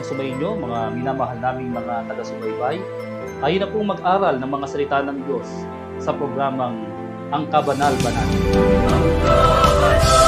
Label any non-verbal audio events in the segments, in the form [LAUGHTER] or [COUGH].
Ang sumainyo, mga minamahal naming mga taga-subaybay. Ayun na pong mag-aral ng mga salita ng Diyos sa programang Ang Kabanal-Banal. Kami po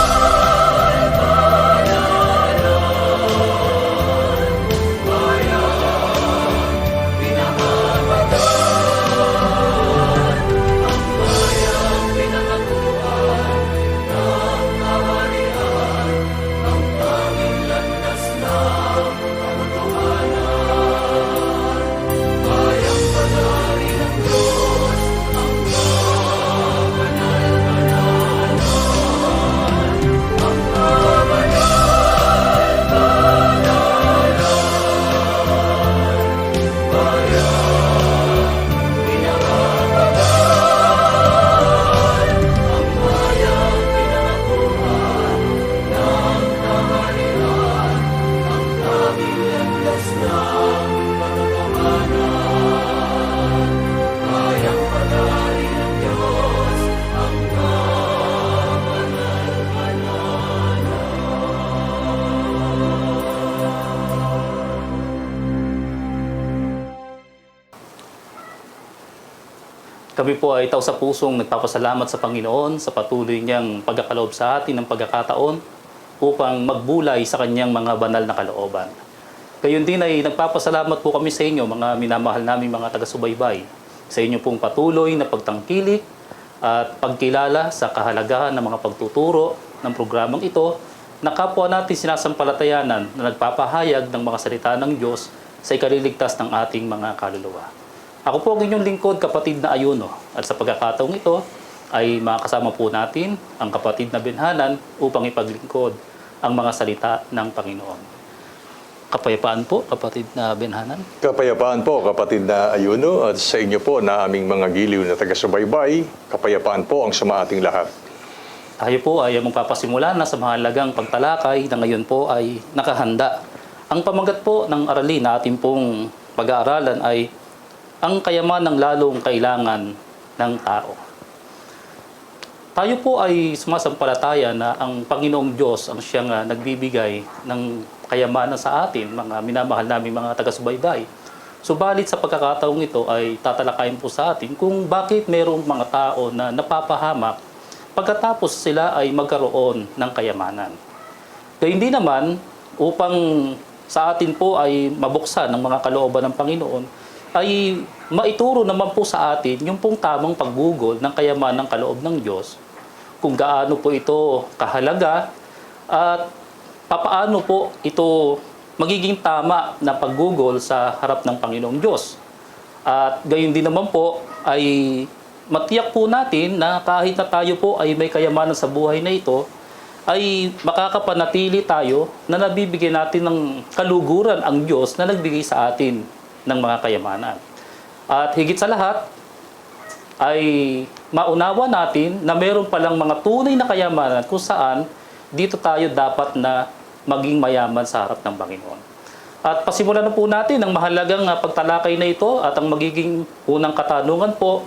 taos sa pusong nagpapasalamat sa Panginoon sa patuloy niyang pagkakaloob sa atin ng pagkakataon upang magbulay sa kanyang mga banal na kalooban. Gayon din ay nagpapasalamat po kami sa inyo, mga minamahal namin mga taga-subaybay, sa inyo pong patuloy na pagtangkilik at pagkilala sa kahalagahan ng mga pagtuturo ng programang ito na kapwa natin sinasampalatayanan na nagpapahayag ng mga salita ng Diyos sa ikaliligtas ng ating mga kaluluwa. Ako po ang inyong lingkod, kapatid na Ayuno. At sa pagkakataong ito, ay makasama po natin ang kapatid na Benhanan upang ipaglingkod ang mga salita ng Panginoon. Kapayapaan po, kapatid na Benhanan. Kapayapaan po, kapatid na Ayuno, at sa inyo po na aming mga giliw na taga-subaybay, kapayapaan po ang suma ating lahat. Tayo po ay magpapasimula na sa mahalagang pagtalakay na ngayon po ay nakahanda. Ang pamagat po ng aralin na ating pong pag-aaralan ay ang kayaman ng lalong kailangan ng tao. Tayo po ay sumasampalataya na ang Panginoong Diyos ang siyang ah, nagbibigay ng kayamanan sa atin, mga minamahal namin mga taga-subaybay. Subalit sa pagkakataong ito ay tatalakayin po sa atin kung bakit mayroong mga tao na napapahamak pagkatapos sila ay magkaroon ng kayamanan. Kaya hindi naman upang sa atin po ay mabuksan ng mga kalooban ng Panginoon, ay maituro naman po sa atin yung pong tamang paggugol ng kayamanang kaloob ng Diyos, kung gaano po ito kahalaga at papaano po ito magiging tama na paggugol sa harap ng Panginoong Diyos. At gayon din naman po ay matiyak po natin na kahit na tayo po ay may kayamanan sa buhay na ito, ay makakapanatili tayo na nabibigyan natin ng kaluguran ang Diyos na nagbigay sa atin ng mga kayamanan. At higit sa lahat, ay maunawa natin na meron palang mga tunay na kayamanan kung saan dito tayo dapat na maging mayaman sa harap ng Panginoon. At pasimulan na po natin ang mahalagang ah, pagtalakay na ito at ang magiging unang katanungan po,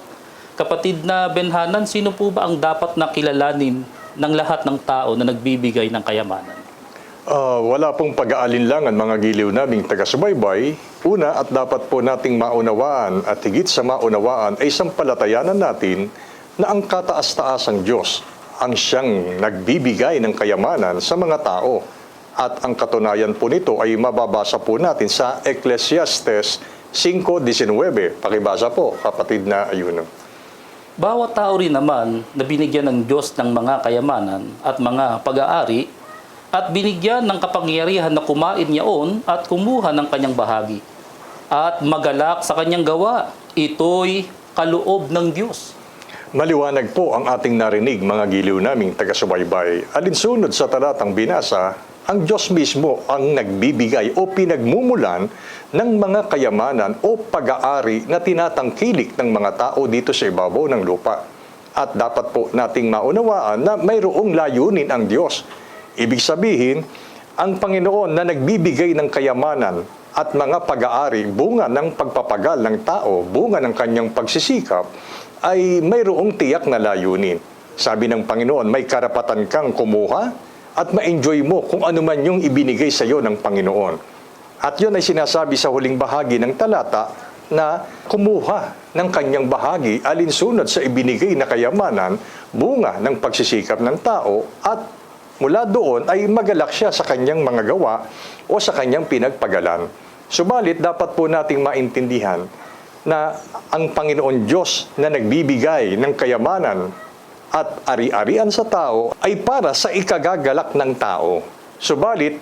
kapatid na Benhanan, sino po ba ang dapat na kilalanin ng lahat ng tao na nagbibigay ng kayamanan? Ah, wala pong pag-aalinlangan mga giliw naming taga-subaybay. Una at dapat po nating maunawaan at higit sa maunawaan ay sampalatayanan natin na ang kataas-taasang Diyos ang siyang nagbibigay ng kayamanan sa mga tao. At ang katunayan po nito ay mababasa po natin sa Ecclesiastes 5.19. Pakibasa po, kapatid na ayuno. Bawat tao rin naman na binigyan ng Diyos ng mga kayamanan at mga pag-aari at binigyan ng kapangyarihan na kumain niyaon at kumuha ng kanyang bahagi at magalak sa kanyang gawa. Ito'y kaloob ng Diyos. Maliwanag po ang ating narinig mga giliw naming taga-subaybay. Alinsunod sa talatang binasa, ang Diyos mismo ang nagbibigay o pinagmumulan ng mga kayamanan o pag-aari na tinatangkilik ng mga tao dito sa ibabaw ng lupa. At dapat po nating maunawaan na mayroong layunin ang Diyos. Ibig sabihin, ang Panginoon na nagbibigay ng kayamanan at mga pag-aari bunga ng pagpapagal ng tao, bunga ng kanyang pagsisikap, ay mayroong tiyak na layunin. Sabi ng Panginoon, may karapatan kang kumuha at ma-enjoy mo kung ano man yung ibinigay sa iyo ng Panginoon. At yun ay sinasabi sa huling bahagi ng talata na kumuha ng kanyang bahagi alinsunod sa ibinigay na kayamanan, bunga ng pagsisikap ng tao at mula doon ay magalak siya sa kanyang mga gawa o sa kanyang pinagpagalan. Subalit dapat po nating maintindihan na ang Panginoon Diyos na nagbibigay ng kayamanan at ari-arian sa tao ay para sa ikagagalak ng tao. Subalit,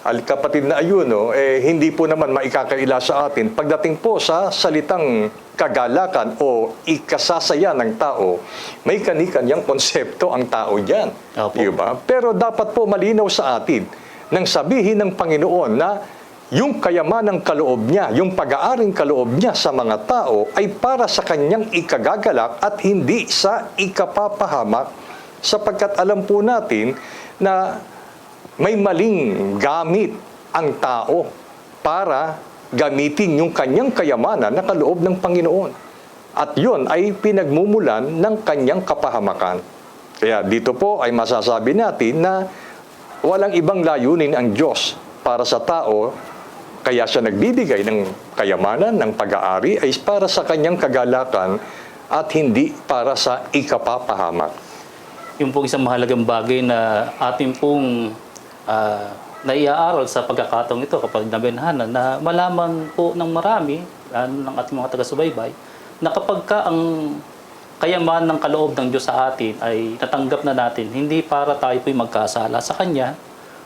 al kapatid na ayuno, eh, hindi po naman maikakaila sa atin pagdating po sa salitang kagalakan o ikasasaya ng tao, may kanikanyang konsepto ang tao diyan. Di ba? Pero dapat po malinaw sa atin nang sabihin ng Panginoon na yung kayamanang kaloob niya, yung pag-aaring kaloob niya sa mga tao ay para sa kanyang ikagagalak at hindi sa ikapapahamak sapagkat alam po natin na may maling gamit ang tao para gamitin yung kanyang kayamanan na kaloob ng Panginoon. At yon ay pinagmumulan ng kanyang kapahamakan. Kaya dito po ay masasabi natin na walang ibang layunin ang Diyos para sa tao, kaya siya nagbibigay ng kayamanan, ng pag-aari, ay para sa kanyang kagalakan at hindi para sa ikapapahamak. Yung pong isang mahalagang bagay na ating pong ah, naiaaral sa pagkakataong ito kapag nabenhanan na malaman po ng marami, lalo ng ating mga taga-subaybay, na kapag ka ang kayaman ng kaloob ng Diyos sa atin ay natanggap na natin, hindi para tayo po'y magkasala sa Kanya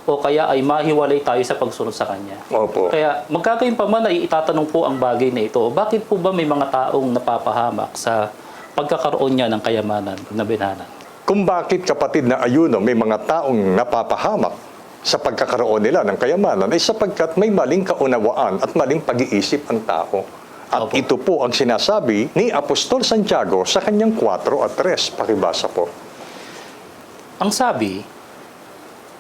o kaya ay mahiwalay tayo sa pagsunod sa Kanya. Opo. Kaya magkagayon pa man ay itatanong po ang bagay na ito, bakit po ba may mga taong napapahamak sa pagkakaroon niya ng kayamanan na binhanan? Kung bakit kapatid na ayuno may mga taong napapahamak sa pagkakaroon nila ng kayamanan ay sapagkat may maling kaunawaan at maling pag-iisip ang tao. At Opo. ito po ang sinasabi ni Apostol Santiago sa kanyang 4 at 3. Pakibasa po. Ang sabi,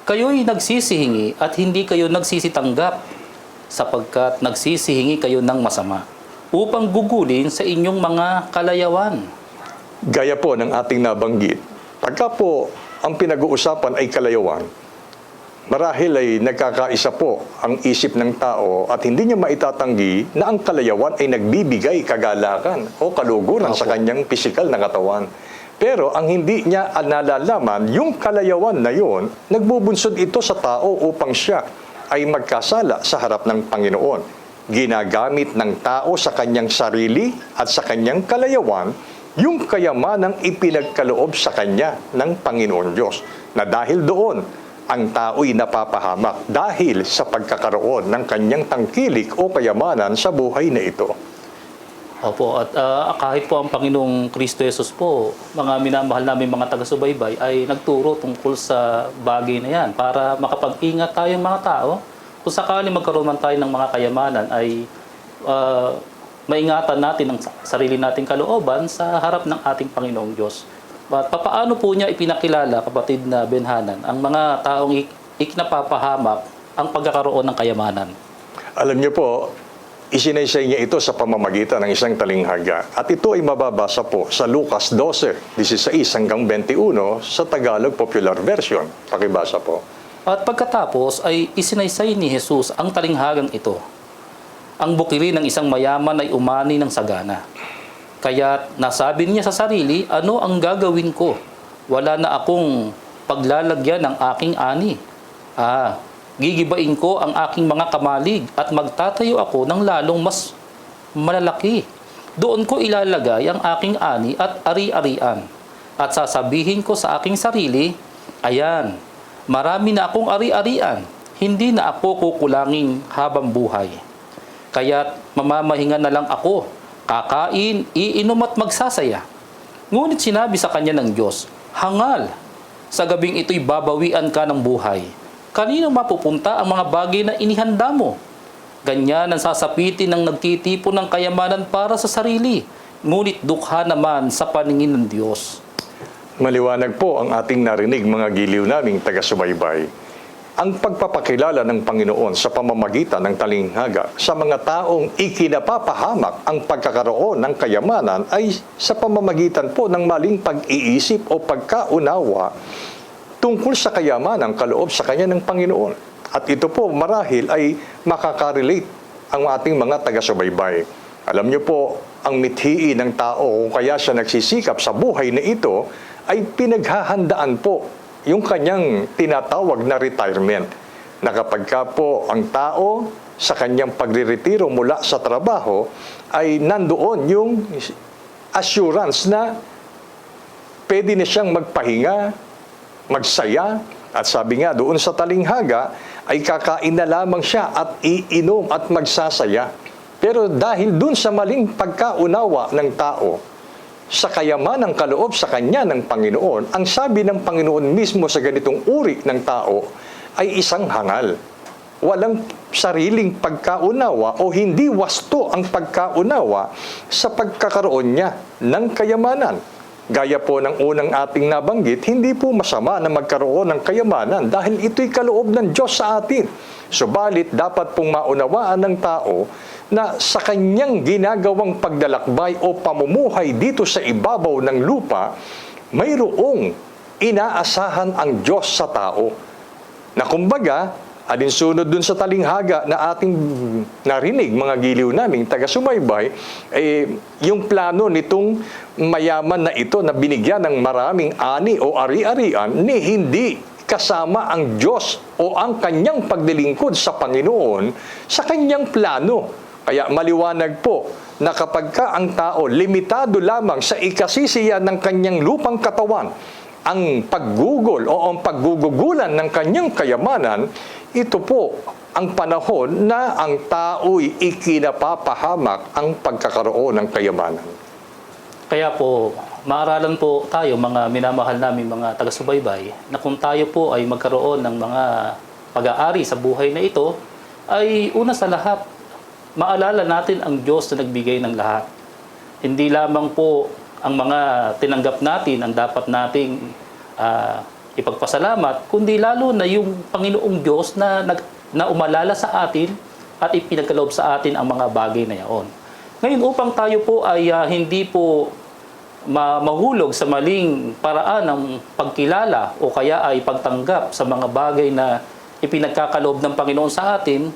kayo'y nagsisihingi at hindi kayo nagsisitanggap sapagkat nagsisihingi kayo ng masama upang gugulin sa inyong mga kalayawan. Gaya po ng ating nabanggit, pagka po ang pinag-uusapan ay kalayawan, marahil ay nagkakaisa po ang isip ng tao at hindi niya maitatanggi na ang kalayawan ay nagbibigay kagalakan o kaluguran sa kanyang pisikal na katawan. Pero ang hindi niya nalalaman, yung kalayawan na yon, nagbubunsod ito sa tao upang siya ay magkasala sa harap ng Panginoon. Ginagamit ng tao sa kanyang sarili at sa kanyang kalayawan yung kayamanang ipinagkaloob sa kanya ng Panginoon Diyos. Na dahil doon, ang tao'y napapahamak dahil sa pagkakaroon ng kanyang tangkilik o kayamanan sa buhay na ito. Opo, at ah, kahit po ang Panginoong Kristo Jesus po, mga minamahal namin mga taga-subaybay ay nagturo tungkol sa bagay na yan para makapag-ingat tayong mga tao. Kung sakali magkaroon man tayo ng mga kayamanan ay ah, maingatan natin ang sa- sarili nating kalooban sa harap ng ating Panginoong Diyos. At papaano po niya ipinakilala, kapatid na Benhanan, ang mga taong ik- ikinapapahamak ang pagkakaroon ng kayamanan? Alam niyo po, isinaysay niya ito sa pamamagitan ng isang talinghaga. At ito ay mababasa po sa Lucas 12, 16 hanggang 21 sa Tagalog Popular Version. Pakibasa po. At pagkatapos ay isinaysay ni Jesus ang talinghagang ito. Ang bukiri ng isang mayaman ay umani ng sagana. Kaya nasabi niya sa sarili, ano ang gagawin ko? Wala na akong paglalagyan ng aking ani. Ah, gigibain ko ang aking mga kamalig at magtatayo ako ng lalong mas malalaki. Doon ko ilalagay ang aking ani at ari-arian. At sasabihin ko sa aking sarili, ayan, marami na akong ari-arian. Hindi na ako kukulangin habang buhay. Kaya't mamamahinga na lang ako, kakain, iinom at magsasaya. Ngunit sinabi sa kanya ng Diyos, Hangal, sa gabing ito'y babawian ka ng buhay. Kanino mapupunta ang mga bagay na inihanda mo? Ganyan ang sasapitin ng nagtitipon ng kayamanan para sa sarili, ngunit dukha naman sa paningin ng Diyos. Maliwanag po ang ating narinig mga giliw naming taga-subaybay. Ang pagpapakilala ng Panginoon sa pamamagitan ng talinghaga sa mga taong ikinapapahamak ang pagkakaroon ng kayamanan ay sa pamamagitan po ng maling pag-iisip o pagkaunawa tungkol sa kayaman ng kaloob sa kanya ng Panginoon. At ito po marahil ay makaka-relate ang ating mga taga-subaybay. Alam niyo po, ang mithiin ng tao kung kaya siya nagsisikap sa buhay na ito ay pinaghahandaan po yung kanyang tinatawag na retirement. Na po ang tao sa kanyang pagriretiro mula sa trabaho ay nandoon yung assurance na pwede na siyang magpahinga, magsaya, at sabi nga doon sa talinghaga ay kakain na lamang siya at iinom at magsasaya. Pero dahil doon sa maling pagkaunawa ng tao, sa kayamanang kaloob sa kanya ng Panginoon, ang sabi ng Panginoon mismo sa ganitong uri ng tao ay isang hangal. Walang sariling pagkaunawa o hindi wasto ang pagkaunawa sa pagkakaroon niya ng kayamanan. Gaya po ng unang ating nabanggit, hindi po masama na magkaroon ng kayamanan dahil ito'y kaloob ng Diyos sa atin. Subalit, dapat pong maunawaan ng tao na sa kanyang ginagawang pagdalakbay o pamumuhay dito sa ibabaw ng lupa, mayroong inaasahan ang Diyos sa tao. Na kumbaga, alinsunod dun sa talinghaga na ating narinig, mga giliw naming taga-sumaybay, eh, yung plano nitong mayaman na ito na binigyan ng maraming ani o ari-arian ni hindi kasama ang Diyos o ang kanyang paglilingkod sa Panginoon sa kanyang plano. Kaya maliwanag po na kapag ka ang tao limitado lamang sa ikasisiya ng kanyang lupang katawan, ang paggugol o ang paggugugulan ng kanyang kayamanan, ito po ang panahon na ang tao'y ikinapapahamak ang pagkakaroon ng kayamanan. Kaya po, maaralan po tayo, mga minamahal namin mga taga-subaybay, na kung tayo po ay magkaroon ng mga pag-aari sa buhay na ito, ay una sa lahat, maalala natin ang Diyos na nagbigay ng lahat. Hindi lamang po ang mga tinanggap natin ang dapat nating ah, ipagpasalamat, kundi lalo na yung Panginoong Diyos na, nag, na umalala sa atin at ipinagkaloob sa atin ang mga bagay na yaon. Ngayon, upang tayo po ay ah, hindi po ma- mahulog sa maling paraan ng pagkilala o kaya ay pagtanggap sa mga bagay na ipinagkakaloob ng Panginoon sa atin,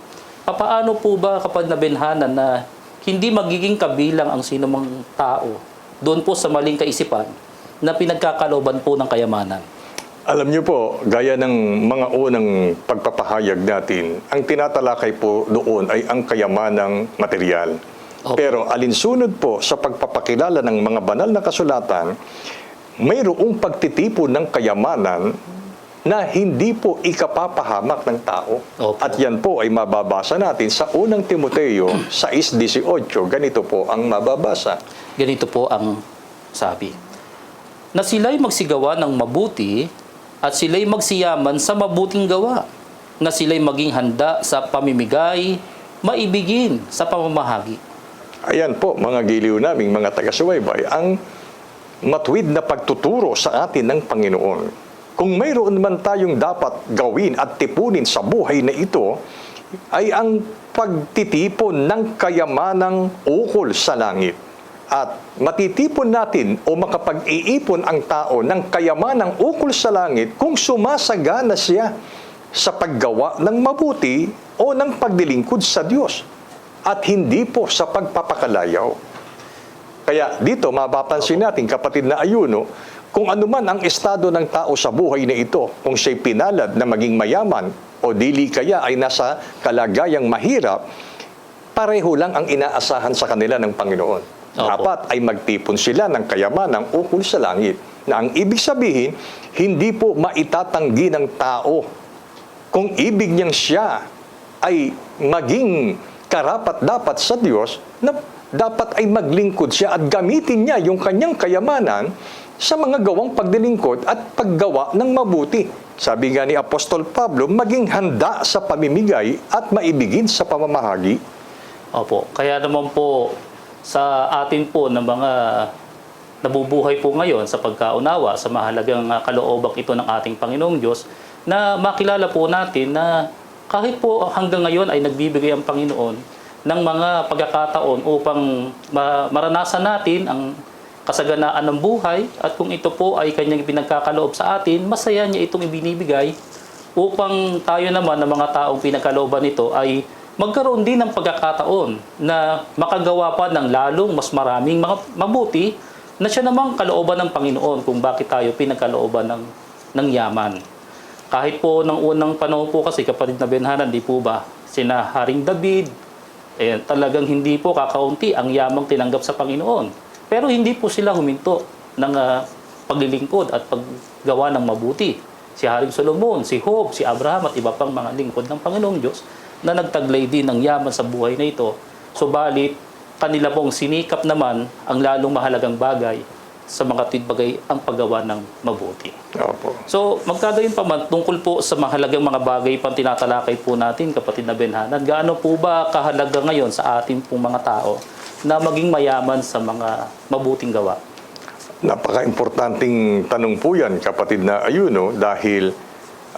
papaano po ba kapag nabenhanan na hindi magiging kabilang ang sinumang tao doon po sa maling kaisipan na pinagkakalooban po ng kayamanan? Alam niyo po, gaya ng mga unang pagpapahayag natin, ang tinatalakay po doon ay ang kayamanang material. Opo. Pero alinsunod po sa pagpapakilala ng mga banal na kasulatan, mayroong pagtitipon ng kayamanan na hindi po ikapapahamak ng tao. Opo. At yan po ay mababasa natin sa unang Timoteo [CLEARS THROAT] 6.18. Ganito po ang mababasa. Ganito po ang sabi. Na sila'y magsigawa ng mabuti at sila'y magsiyaman sa mabuting gawa. Na sila'y maging handa sa pamimigay, maibigin sa pamamahagi. Ayan po, mga giliw naming mga taga-subaybay, ang matuwid na pagtuturo sa atin ng Panginoon. Kung mayroon man tayong dapat gawin at tipunin sa buhay na ito, ay ang pagtitipon ng kayamanang ukol sa langit. At matitipon natin o makapag-iipon ang tao ng kayamanang ukol sa langit kung sumasagana siya sa paggawa ng mabuti o ng pagdilingkod sa Diyos at hindi po sa pagpapakalayaw. Kaya dito mapapansin natin kapatid na ayuno, kung anuman ang estado ng tao sa buhay na ito, kung siya'y pinalad na maging mayaman o dili kaya ay nasa kalagayang mahirap, pareho lang ang inaasahan sa kanila ng Panginoon. Dapat ay magtipon sila ng kayamanang ukol sa langit. Na ang ibig sabihin, hindi po maitatanggi ng tao kung ibig niyang siya ay maging karapat dapat sa Diyos na dapat ay maglingkod siya at gamitin niya yung kanyang kayamanan sa mga gawang pagdilingkod at paggawa ng mabuti. Sabi nga ni Apostol Pablo, maging handa sa pamimigay at maibigin sa pamamahagi. Opo. Kaya naman po sa atin po ng mga nabubuhay po ngayon sa pagkaunawa sa mahalagang uh, kaloobang ito ng ating Panginoong Diyos na makilala po natin na kahit po hanggang ngayon ay nagbibigay ang Panginoon ng mga pagkakataon upang ma- maranasan natin ang kasaganaan ng buhay at kung ito po ay kanyang pinagkakaloob sa atin, masaya niya itong ibinibigay upang tayo naman ng mga taong pinagkalooban nito ay magkaroon din ng pagkakataon na makagawa pa ng lalong mas maraming mga mabuti na siya namang kalooban ng Panginoon kung bakit tayo pinagkalooban ng, ng yaman. Kahit po ng unang panahon po kasi kapatid na Benhanan, di po ba, sina Haring David, eh, talagang hindi po kakaunti ang yamang tinanggap sa Panginoon. Pero hindi po sila huminto ng ah, paglilingkod at paggawa ng mabuti. Si Haring Solomon, si Job, si Abraham at iba pang mga lingkod ng Panginoong Diyos na nagtaglay din ng yaman sa buhay na ito. Subalit, kanila pong sinikap naman ang lalong mahalagang bagay sa mga tidbagay ang paggawa ng mabuti. Opo. So, magkagayon pa man, tungkol po sa mahalagang mga bagay pang tinatalakay po natin, kapatid na Benhanan, gaano po ba kahalaga ngayon sa ating pong mga tao na maging mayaman sa mga mabuting gawa? Napaka-importanting tanong po yan, kapatid na Ayuno, dahil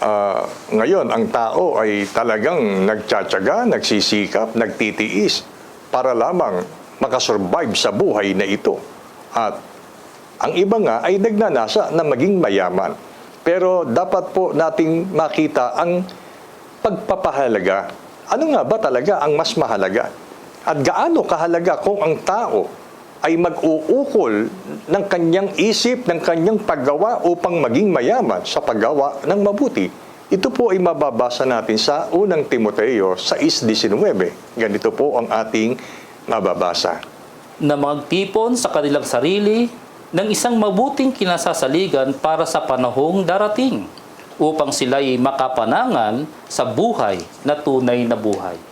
ah, ngayon ang tao ay talagang nagtsatsaga, nagsisikap, nagtitiis para lamang makasurvive sa buhay na ito. At ang iba nga ay nagnanasa na maging mayaman. Pero dapat po nating makita ang pagpapahalaga. Ano nga ba talaga ang mas mahalaga? At gaano kahalaga kung ang tao ay mag-uukol ng kanyang isip, ng kanyang paggawa upang maging mayaman sa paggawa ng mabuti. Ito po ay mababasa natin sa unang Timoteo 6.19. Ganito po ang ating mababasa. Na magtipon sa kanilang sarili ng isang mabuting kinasasaligan para sa panahong darating upang sila'y makapanangan sa buhay na tunay na buhay.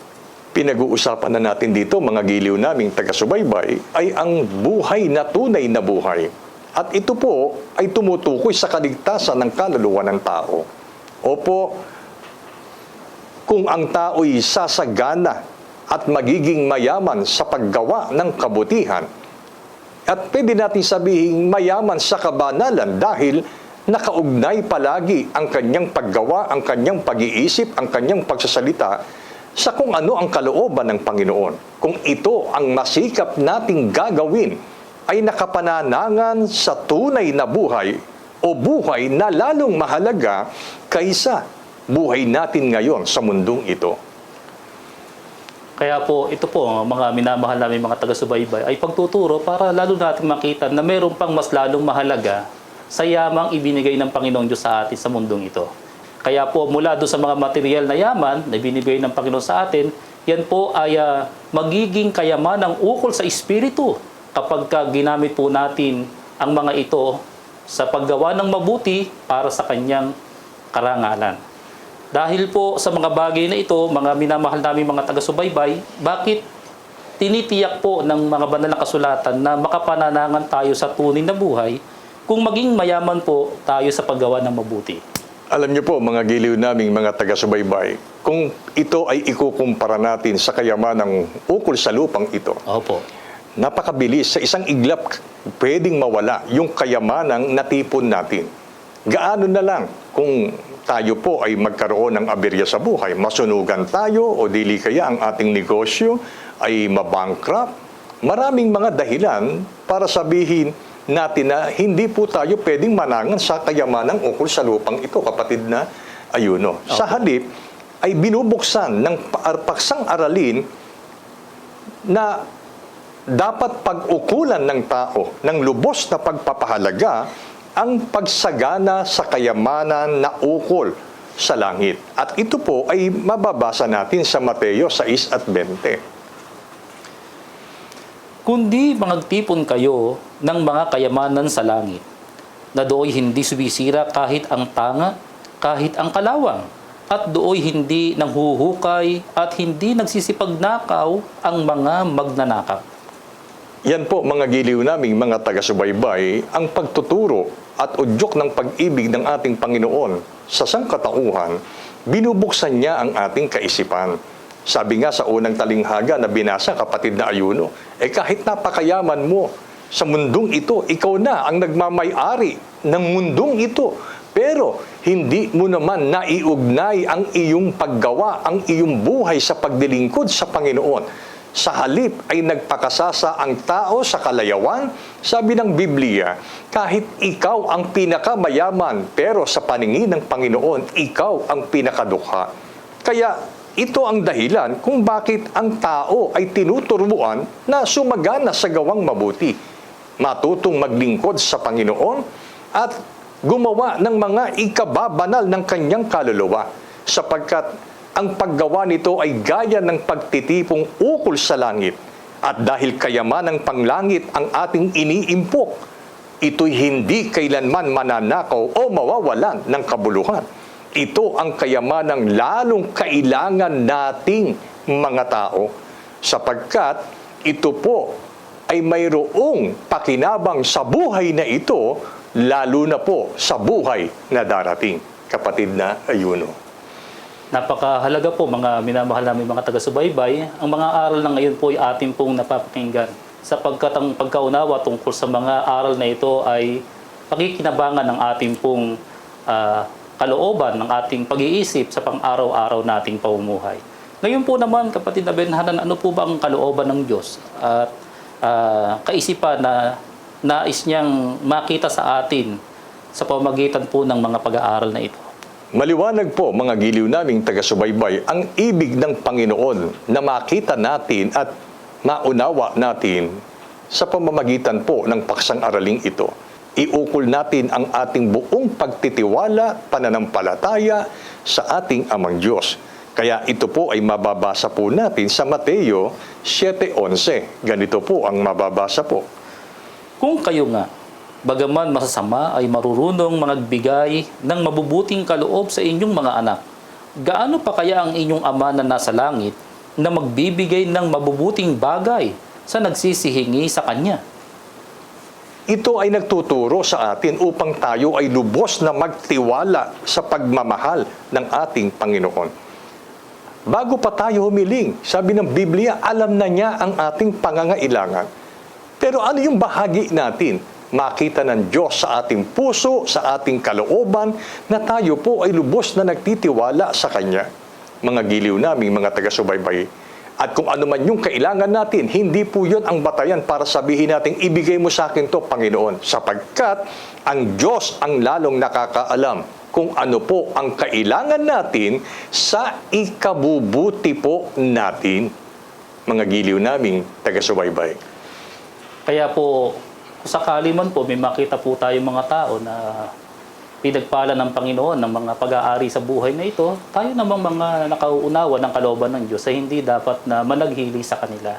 Pinag-uusapan na natin dito, mga giliw naming taga-subaybay, ay ang buhay na tunay na buhay. At ito po ay tumutukoy sa kaligtasan ng kaluluwa ng tao. Opo, kung ang tao'y sasagana at magiging mayaman sa paggawa ng kabutihan, at pwede natin sabihin mayaman sa kabanalan dahil nakaugnay palagi ang kanyang paggawa, ang kanyang pag-iisip, ang kanyang pagsasalita sa kung ano ang kalooban ng Panginoon. Kung ito ang masikap nating gagawin, ay nakapananangan sa tunay na buhay o buhay na lalong mahalaga kaysa buhay natin ngayon sa mundong ito. Kaya po, ito po, mga minamahal namin mga taga-subaybay, ay pagtuturo para lalo natin makita na mayroon pang mas lalong mahalaga sa yamang ibinigay ng Panginoong Diyos sa atin sa mundong ito. Kaya po, mula doon sa mga material na yaman na binibigay ng Panginoon sa atin, yan po ay ah, magiging kayaman ng ukol sa Espiritu kapag ka ginamit po natin ang mga ito sa paggawa ng mabuti para sa kanyang karangalan. Dahil po sa mga bagay na ito, mga minamahal namin mga taga-subaybay, bakit tinitiyak po ng mga banal na kasulatan na makapananangan tayo sa tunay na buhay kung maging mayaman po tayo sa paggawa ng mabuti? Alam niyo po, mga giliw naming mga taga-subaybay, kung ito ay ikukumpara natin sa kayamanang ukol sa lupang ito, Opo. napakabilis. Sa isang iglap, pwedeng mawala yung kayamanang natipon natin. Gaano na lang kung tayo po ay magkaroon ng aberya sa buhay, masunugan tayo o dili kaya ang ating negosyo ay mabankrupt. Maraming mga dahilan para sabihin natin na hindi po tayo pwedeng manangan sa kayamanang ukol sa lupang ito, kapatid na ayuno. Sa halip, ay binubuksan ng pa- paksang aralin na dapat pag-ukulan ng tao ng lubos na pagpapahalaga ang pagsagana sa kayamanan na ukol sa langit. At ito po ay mababasa natin sa Mateo 6 at 20. Kundi magtipon kayo ng mga kayamanan sa langit, na dooy hindi sumisira kahit ang tanga, kahit ang kalawang, at dooy hindi nanghuhukay at hindi nagsisipagnakaw ang mga magnanakaw. Yan po mga giliw naming mga taga-subaybay, ang pagtuturo at udyok ng pag-ibig ng ating Panginoon sa sangkatauhan, binubuksan niya ang ating kaisipan. Sabi nga sa unang talinghaga na binasa kapatid na ayuno, eh kahit napakayaman mo sa mundong ito, ikaw na ang nagmamay-ari ng mundong ito. Pero hindi mo naman naiugnay ang iyong paggawa, ang iyong buhay sa pagdilingkod sa Panginoon Sa halip ay nagpakasasa ang tao sa kalayawan, sabi ng Biblia, kahit ikaw ang pinakamayaman, pero sa paningin ng Panginoon, ikaw ang pinakadukha. Kaya ito ang dahilan kung bakit ang tao ay tinuturuan na sumagana sa gawang mabuti, matutong maglingkod sa Panginoon at gumawa ng mga ikababanal ng kanyang kaluluwa sapagkat ang paggawa nito ay gaya ng pagtitipong ukol sa langit at dahil kayaman ng panglangit ang ating iniimpok, ito'y hindi kailanman mananakaw o mawawalan ng kabuluhan. Ito ang kayamanang lalong kailangan nating mga tao sapagkat ito po ay mayroong pakinabang sa buhay na ito lalo na po sa buhay na darating. Kapatid na ayuno. Napakahalaga po mga minamahal namin mga taga-subaybay. Ang mga aral na ngayon po ay ating pong napapakinggan. Sapagkat ang pagkaunawa tungkol sa mga aral na ito ay pakikinabangan ng ating pong ah, kalooban, ng ating pag-iisip sa pang-araw-araw nating pamumuhay. Ngayon po naman, kapatid na Benhanan, ano po ba ang kalooban ng Diyos? At ah, kaisipan na nais niyang makita sa atin sa pamagitan po ng mga pag-aaral na ito. Maliwanag po mga giliw naming taga-subaybay ang ibig ng Panginoon na makita natin at maunawa natin sa pamamagitan po ng paksang araling ito. Iukol natin ang ating buong pagtitiwala, pananampalataya sa ating Amang Diyos. Kaya ito po ay mababasa po natin sa Mateo 7.11. Ganito po ang mababasa po. Kung kayo nga, bagaman masasama ay marurunong magbigay ng mabubuting kaloob sa inyong mga anak, gaano pa kaya ang inyong ama na nasa langit na magbibigay ng mabubuting bagay sa nagsisihingi sa Kanya? Ito ay nagtuturo sa atin upang tayo ay lubos na magtiwala sa pagmamahal ng ating Panginoon. Bago pa tayo humiling, sabi ng Biblia, alam na niya ang ating pangangailangan. Pero ano yung bahagi natin? Makita ng Diyos sa ating puso, sa ating kalooban, na tayo po ay lubos na nagtitiwala sa Kanya. Mga giliw naming mga taga-subaybay, at kung ano man yung kailangan natin, hindi po yun ang batayan para sabihin natin, ibigay mo sa akin to, Panginoon. Sapagkat ang Diyos ang lalong nakakaalam kung ano po ang kailangan natin sa ikabubuti po natin. Mga giliw naming taga-subaybay. Kaya po, sakali man po, may makita po tayong mga tao na pinagpala ng Panginoon ng mga pag-aari sa buhay na ito, tayo namang mga nakauunawa ng kalooban ng Diyos ay hindi dapat na managhili sa kanila.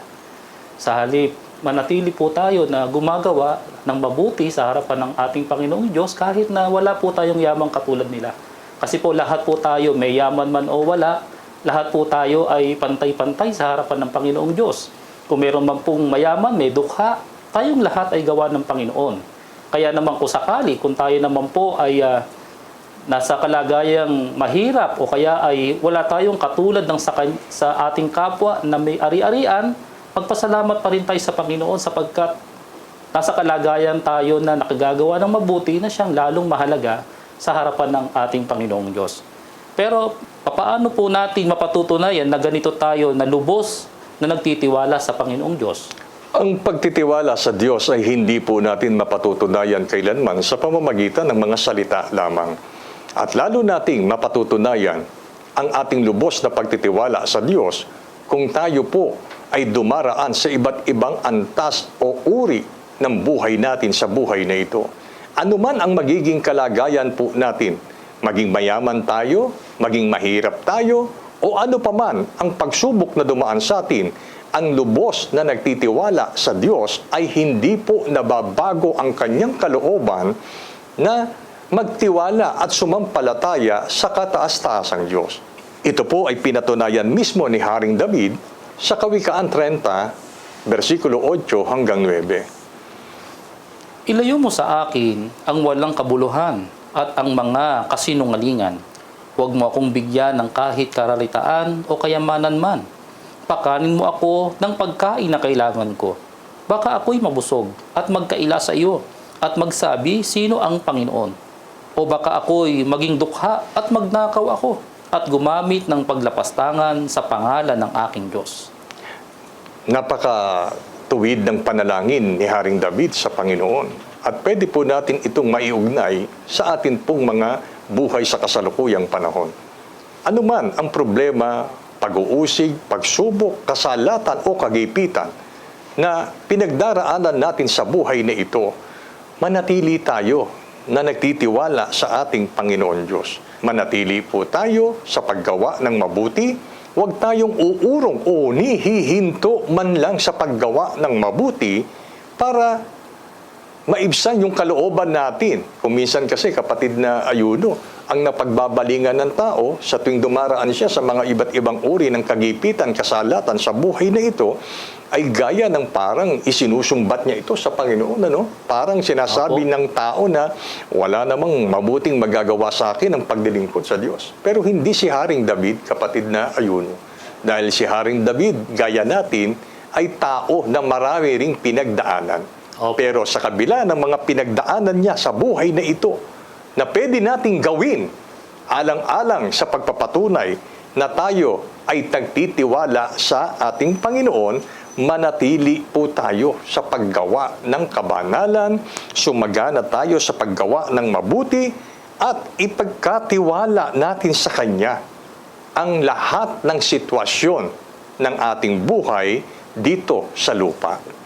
Sa halip, manatili po tayo na gumagawa ng mabuti sa harapan ng ating Panginoong Diyos kahit na wala po tayong yamang katulad nila. Kasi po lahat po tayo, may yaman man o wala, lahat po tayo ay pantay-pantay sa harapan ng Panginoong Diyos. Kung meron man pong mayaman, may dukha, tayong lahat ay gawa ng Panginoon. Kaya naman kung sakali, kung tayo naman po ay ah, nasa kalagayang mahirap o kaya ay wala tayong katulad ng sa, sa ating kapwa na may ari-arian, magpasalamat pa rin tayo sa Panginoon sapagkat nasa kalagayan tayo na nakagagawa ng mabuti na siyang lalong mahalaga sa harapan ng ating Panginoong Diyos. Pero papaano po natin mapatutunayan na ganito tayo na lubos na nagtitiwala sa Panginoong Diyos? Ang pagtitiwala sa Diyos ay hindi po natin mapatutunayan kailanman sa pamamagitan ng mga salita lamang. At lalo nating mapatutunayan ang ating lubos na pagtitiwala sa Diyos kung tayo po ay dumaraan sa iba't ibang antas o uri ng buhay natin sa buhay na ito. Ano man ang magiging kalagayan po natin, maging mayaman tayo, maging mahirap tayo, o ano paman ang pagsubok na dumaan sa atin, ang lubos na nagtitiwala sa Diyos ay hindi po nababago ang kanyang kalooban na magtiwala at sumampalataya sa kataas-taasang Diyos. Ito po ay pinatunayan mismo ni Haring David sa Kawikaan 30, versikulo 8 hanggang 9. Ilayo mo sa akin ang walang kabuluhan at ang mga kasinungalingan. Huwag mo akong bigyan ng kahit karalitaan o kayamanan man. Pakanin mo ako ng pagkain na kailangan ko. Baka ako'y mabusog at magkaila sa iyo at magsabi sino ang Panginoon. O baka ako'y maging dukha at magnakaw ako at gumamit ng paglapastangan sa pangalan ng aking Diyos. napaka tuwid ng panalangin ni Haring David sa Panginoon. At pwede po natin itong maiugnay sa atin pong mga buhay sa kasalukuyang panahon. Ano man ang problema, pag-uusig, pagsubok, kasalatan o kagipitan na pinagdaraanan natin sa buhay na ito, manatili tayo na nagtitiwala sa ating Panginoon Diyos. Manatili po tayo sa paggawa ng mabuti. Huwag tayong uurong o nihihinto man lang sa paggawa ng mabuti para maibsan yung kalooban natin. Kung minsan kasi kapatid na ayuno, ang napagbabalingan ng tao sa tuwing dumaraan siya sa mga iba't ibang uri ng kagipitan, kasalatan sa buhay na ito, ay gaya ng parang isinusumbat niya ito sa Panginoon. Ano? Parang sinasabi Opo. ng tao na wala namang mabuting magagawa sa akin ang pagdilingkod sa Diyos. Pero hindi si Haring David, kapatid na ayuno. Dahil si Haring David, gaya natin, ay tao na marami ring pinagdaanan. Opo. Pero sa kabila ng mga pinagdaanan niya sa buhay na ito, na pwede nating gawin alang-alang sa pagpapatunay na tayo ay tagtitiwala sa ating Panginoon, manatili po tayo sa paggawa ng kabanalan, sumagana tayo sa paggawa ng mabuti, at ipagkatiwala natin sa Kanya ang lahat ng sitwasyon ng ating buhay dito sa lupa.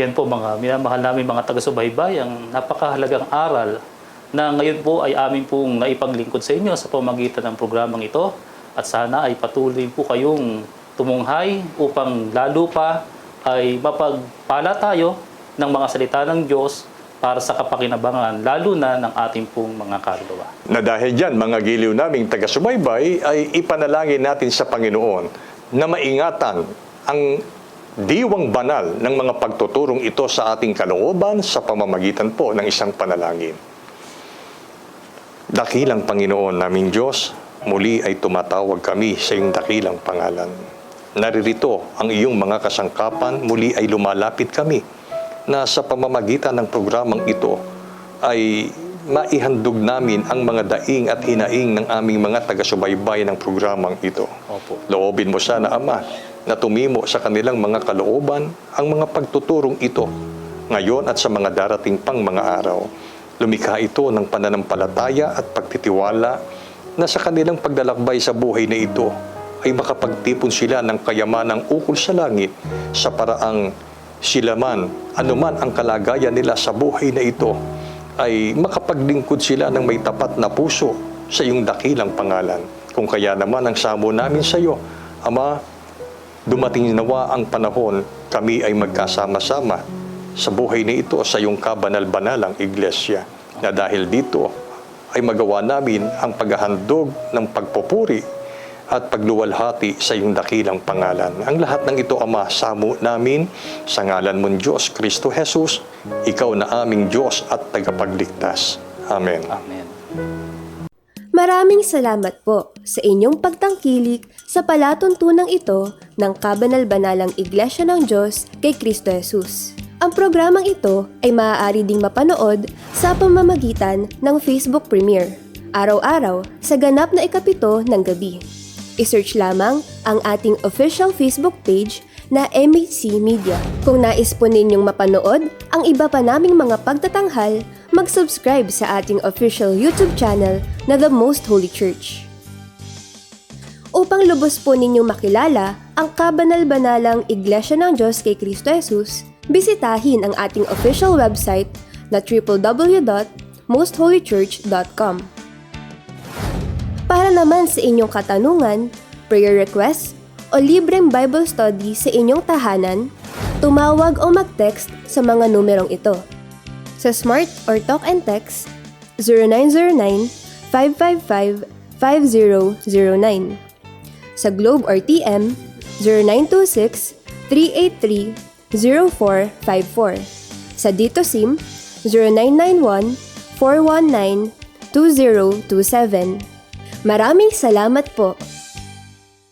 Yan po mga minamahal namin mga taga-subaybay, ang napakahalagang aral na ngayon po ay amin pong naipaglingkod sa inyo sa pamagitan ng programang ito at sana ay patuloy po kayong tumunghay upang lalo pa ay mapagpala tayo ng mga salita ng Diyos para sa kapakinabangan lalo na ng ating pong mga kaluluwa. Na dahil dyan, mga giliw naming taga-subaybay, ay ipanalangin natin sa Panginoon na maingatan ang diwang banal ng mga pagtuturong ito sa ating kalooban sa pamamagitan po ng isang panalangin. Dakilang Panginoon naming Diyos, muli ay tumatawag kami sa iyong dakilang pangalan. Naririto ang iyong mga kasangkapan, muli ay lumalapit kami na sa pamamagitan ng programang ito ay maihandog namin ang mga daing at hinaing ng aming mga taga-subaybay ng programang ito. Opo. Loobin mo sana, Ama, na tumimo sa kanilang mga kalooban ang mga pagtuturong ito ngayon at sa mga darating pang mga araw. Lumikha ito ng pananampalataya at pagtitiwala na sa kanilang paglalakbay sa buhay na ito ay makapagtipon sila ng kayamanang ukol sa langit sa paraang sila man, anuman ang kalagayan nila sa buhay na ito, ay makapaglingkod sila ng may tapat na puso sa iyong dakilang pangalan. Kung kaya naman ang samo namin sa iyo, Ama, dumating nawa ang panahon, kami ay magkasama-sama sa buhay na ito sa iyong kabanal-banalang iglesia. Na dahil dito ay magawa namin ang paghahandog ng pagpupuri at pagluwalhati sa iyong dakilang pangalan. Ang lahat ng ito, Ama, samo namin sa ngalan mong Diyos, Kristo Jesus, Ikaw na aming Diyos at tagapagligtas. Amen. Amen. Maraming salamat po sa inyong pagtangkilik sa palatuntunang ito ng Kabanal-Banalang Iglesia ng Diyos kay Kristo Jesus. Ang programang ito ay maaari ding mapanood sa pamamagitan ng Facebook Premiere, araw-araw sa ganap na ikapito ng gabi. I-search lamang ang ating official Facebook page na MHC Media. Kung nais po ninyong mapanood ang iba pa naming mga pagtatanghal, mag-subscribe sa ating official YouTube channel na The Most Holy Church. Upang lubos po ninyong makilala ang kabanal-banalang Iglesia ng Diyos kay Kristo Jesus, bisitahin ang ating official website na www.mostholychurch.com. Para naman sa inyong katanungan, prayer request, o libreng Bible study sa inyong tahanan, tumawag o mag-text sa mga numerong ito. Sa Smart or Talk and Text, 0909-555-5009. Sa Globe or TM, 0926-383-0454. Sa Dito SIM, 0991-419-2027. Maraming salamat po!